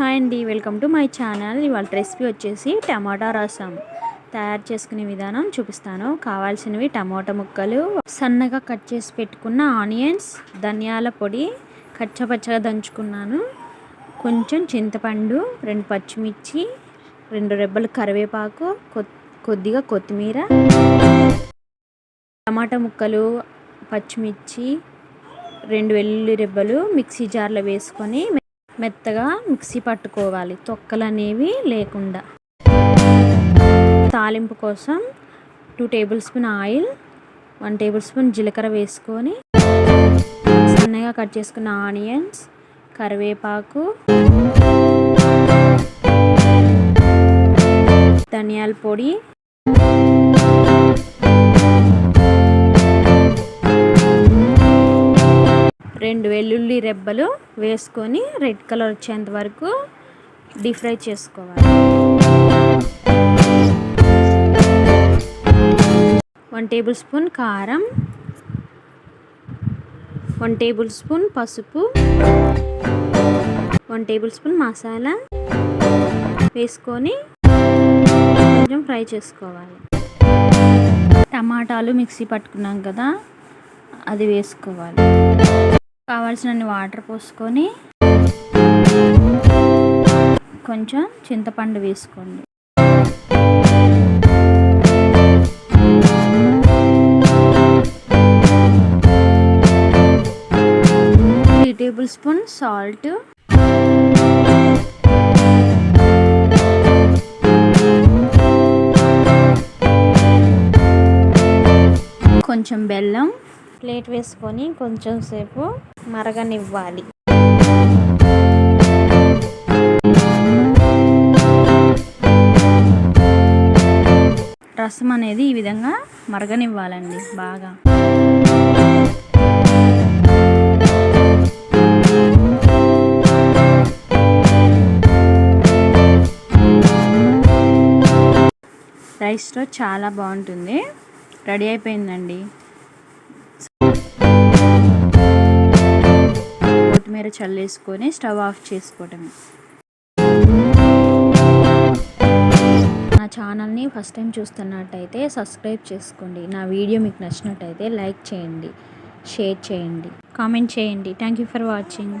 Hi అండి welcome to my channel. ఇవాళ recipe వచ్చేసి టమాటా రసం. తయారు చేసుకునే విధానం చూపిస్తాను. కావాల్సినవి టమాటా ముక్కలు సన్నగా కట్ చేసి పెట్టుకున్న ఆనియన్స్ ధనియాల పొడి కచ్చపచ్చగా దంచుకున్నాను. కొంచెం చింతపండు రెండు పచ్చిమిర్చి రెండు రెబ్బలు కరివేపాకు కొద్దిగా కొత్తిమీర టమాటా ముక్కలు పచ్చిమిర్చి రెండు వెల్లుల్లి రెబ్బలు మిక్సీ జార్లో వేసుకొని మెత్తగా మిక్సీ పట్టుకోవాలి. తొక్కలు అనేవి లేకుండా. తాలింపు కోసం two tablespoon oil one tablespoon జీలకర్ర వేసుకొని సన్నగా కట్ చేసుకున్న ఆనియన్స్ కరివేపాకు ధనియాల పొడి రెండు వెల్లుల్లి రెబ్బలు వేసుకొని రెడ్ కలర్ వచ్చేంత వరకు డీప్ ఫ్రై చేసుకోవాలి. వన్ టేబుల్ స్పూన్ కారం వన్ టేబుల్ స్పూన్ పసుపు వన్ టేబుల్ స్పూన్ మసాలా వేసుకొని కొంచెం ఫ్రై చేసుకోవాలి. టమాటాలు మిక్సీ పట్టుకున్నాం కదా అది వేసుకోవాలి. కావాల్సినన్ని వాటర్ పోసుకొని కొంచెం చింతపండు వేసుకోండి. Three tablespoon salt. కొంచెం బెల్లం. ప్లేట్ వేసుకొని కొంచెం సేపు మరగనివ్వాలి. రసం అనేది ఈ విధంగా మరగనివ్వాలండి బాగా. రైస్తో చాలా బాగుంటుంది. రెడీ అయిపోయిందండి. మీద చల్లేసుకొని స్టవ్ ఆఫ్ చేసుకోవటమే. నా ఛానల్ని ఫస్ట్ టైం చూస్తున్నట్టయితే సబ్స్క్రైబ్ చేసుకోండి. నా వీడియో మీకు నచ్చినట్టయితే లైక్ చేయండి షేర్ చేయండి కామెంట్ చేయండి. Thank you for watching